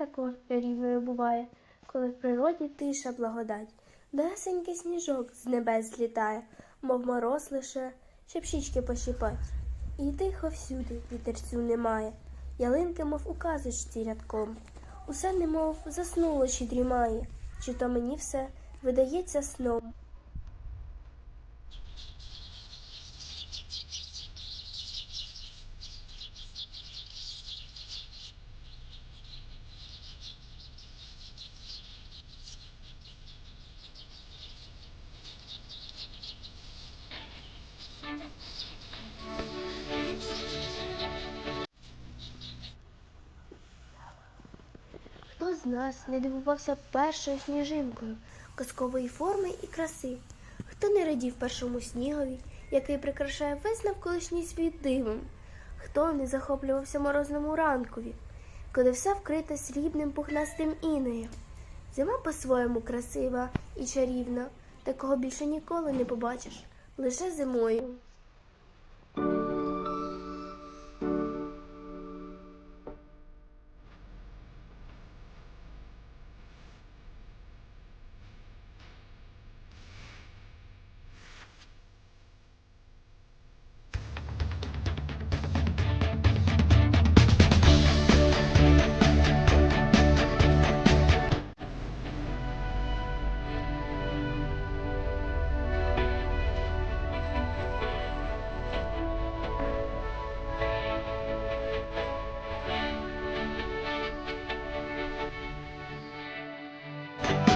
Також рівною буває, коли в природі тиша благодать. Лесенький сніжок з небес злітає, мов мороз лише, щоб щічки пощипать. І тихо всюди вітерцю немає, ялинки, мов у казочці рядком. Усе немов заснуло чи дрімає, чи то мені все видається сном. З нас не дивувався першою сніжинкою казкової форми і краси? Хто не радів першому снігові, який прикрашає весь навколишній світ дивом? Хто не захоплювався морозному ранкові, коли все вкрите срібним пухнастим інеєм? Зима по-своєму красива і чарівна, такого більше ніколи не побачиш, лише зимою.